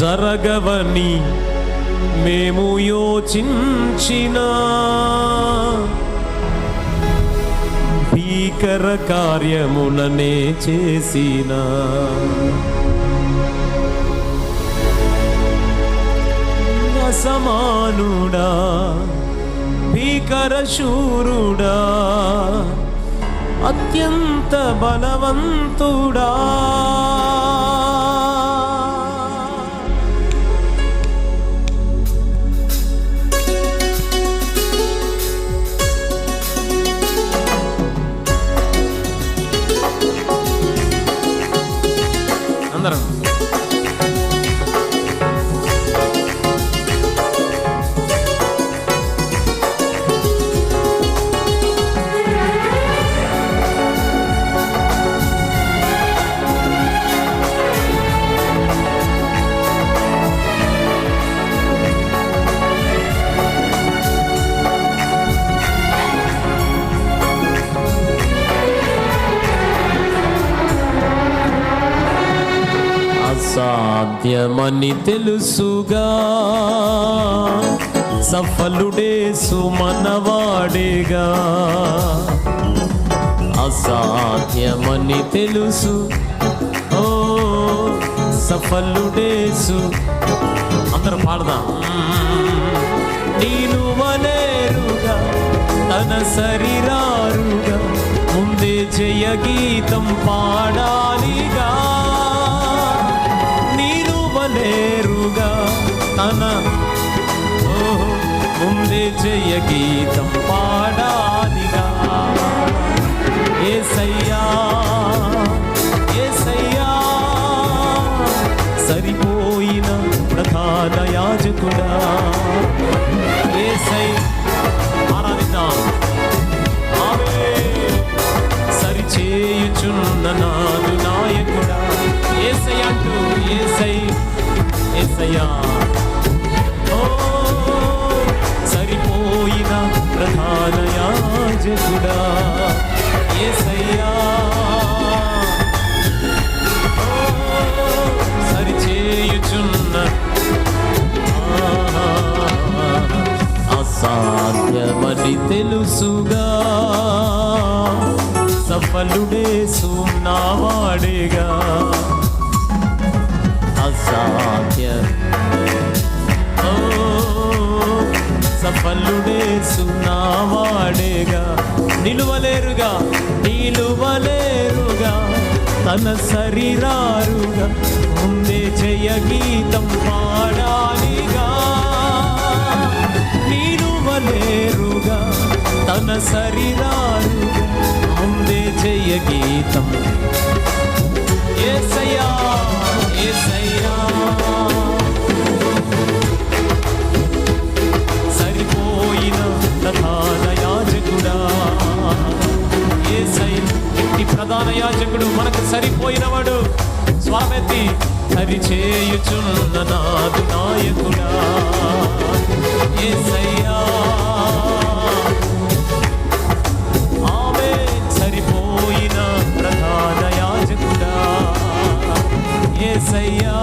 జరగవని మేము యోచించిన భీకర కార్యములనే చేసిన. అసమానుడా భీకర శూరుడా అత్యంత బలవంతుడా. అసాధ్యమని తెలుసుగా. సఫలుడే సుమనవాడేగా. అసాధ్యమని తెలుసు. ఓ సఫలుడేసు అందరం పాడదాం? నేను వనేరుగా తన శరీరారుగా ముందే జయ గీతం పాడాలిగా. తన ఓహో ముందే జయ గీతం పాడాలి. సఫలుడే సున్నావాడేగా అసాధ్య. ఓ, సఫలుడే సున్నావాడేగా నిలువలేరుగా నిలువలేరుగా. తన సరిరారుగా ముందే జయ గీతం పాడాలిగా. నిలువలేరుగా తన సరిరా గీతం. ఏసయ్యా ఏసయ్యా. సరిపోయిన ప్రధాన యాజకుడా. ఏసై ఈ ప్రధాన యాజకుడు మనకు సరిపోయినవాడు స్వామెత్తి సరి చేయుచున్న నాదు నాయకుడా. ఏసయ్యా. ఏసయ్యా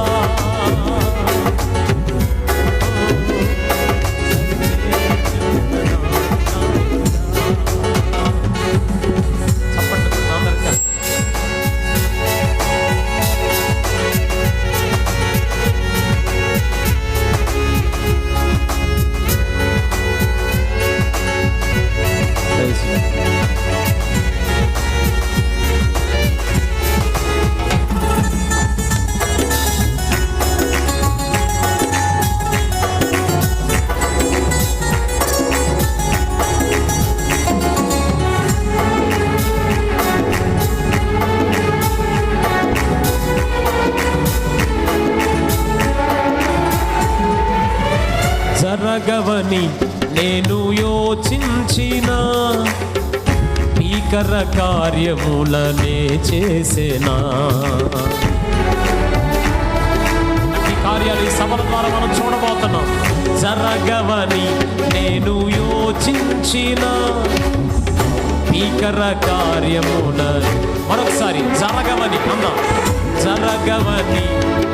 నేను యోచించిన భీకర కార్యములనే చేసేనా? ఈ కార్యాలు ఈ సభల ద్వారా మనం చూడబోతున్నాం. జరగవని నేను యోచించిన భీకర కార్యముల మరొకసారి జరగవని అన్నా జరగవని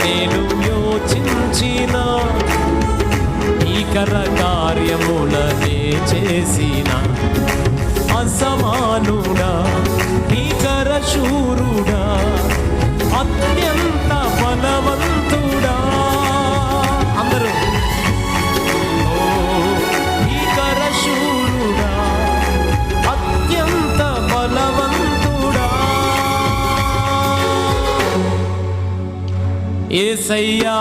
నేను యోచించిన భీకర కార్యములనే చేసిన అసమానుడా భీకర శూరుడా అత్యంత బలవంతుడా. అందరూ. భీకర శూరుడా అత్యంత బలవంతుడా. ఏసయ్యా.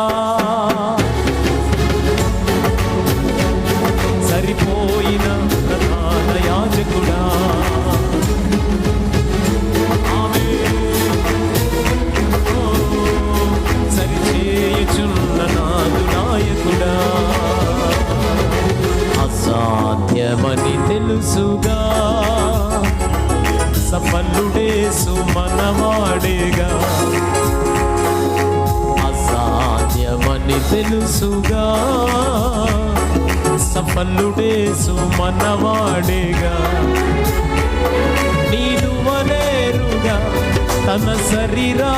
సఫలుడేసు మనవాడేగా నీదు వలేరుగా తన శరీరా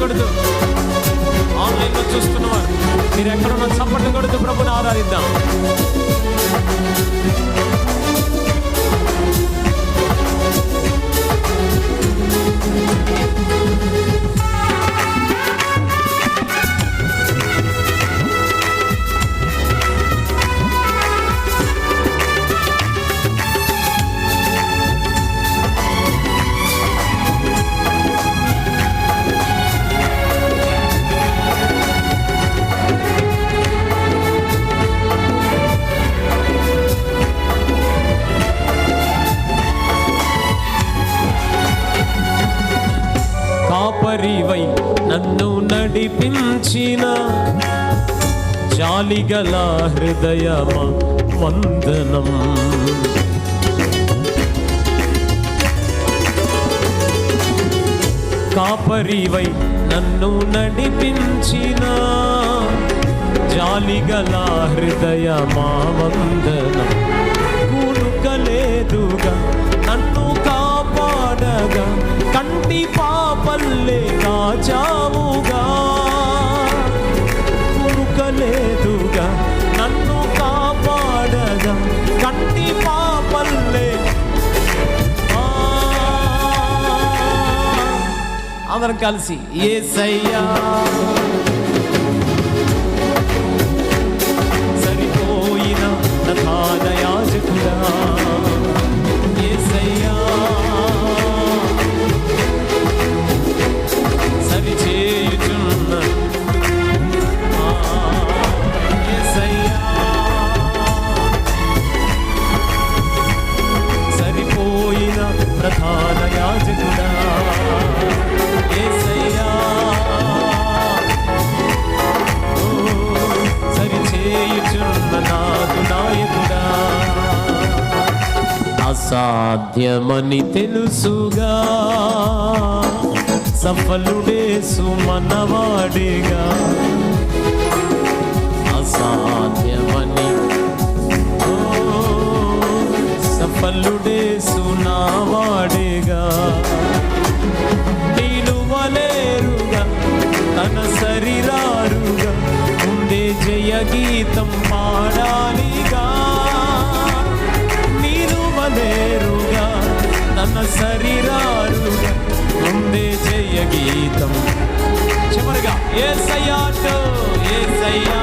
కొడుతూ. ఆన్లైన్లో చూస్తున్నవారు. మీరు ఎక్కడున్న చప్పట్లు కొడుతూ ప్రభుని ఆరాధిద్దాం. నడిపించిన జాలిగల హృదయమ వందనం. కాపరివై నన్ను నడిపించిన జాలిగల హృదయమా వందనం. అందరం కలిసి ఏసయ్యా. సాధ్యమని తెలుసుగా. సఫలుడే సుమనవాడేగా. శరీరారుగా ముందే జయ గీతం. చివరిగా ఏ సయ్యాటో ఏ సయ్యా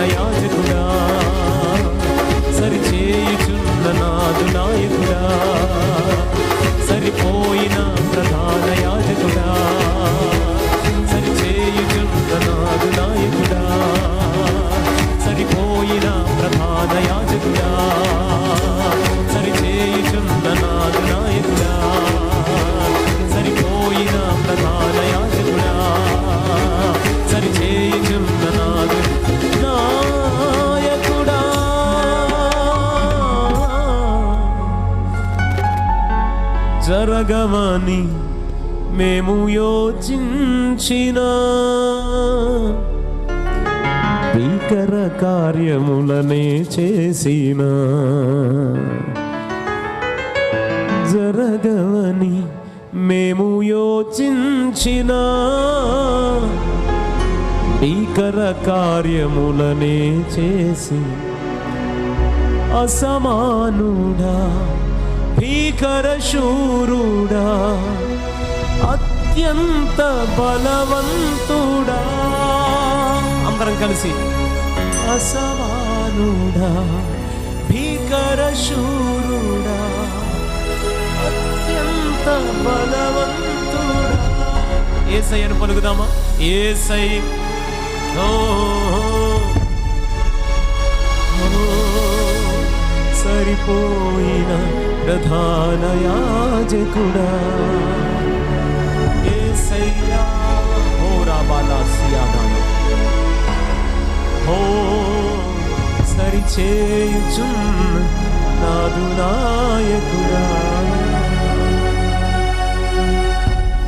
ప్రధాన జరగమని మేము యోచించిన. భీకర కార్యములనే చేసిన. జరగవని మేము యోచించిన. భీకర కార్యములనే చేసి అసమానుడా భీకర శూరుడా అత్యంత బలవంతుడా. అందరం కలిసి. అసమానుడా భీకర శూరుడా అత్యంత బలవంతుడా. ఏసై అని పలుకుదామా? ఏసై. ఓ సరిపోయిన ప్రధాన యాజకుడా. యేసయ్యా ఓ రాబాలా సియాదాన సరిచేయుచున్న నాదు నాయకుడా.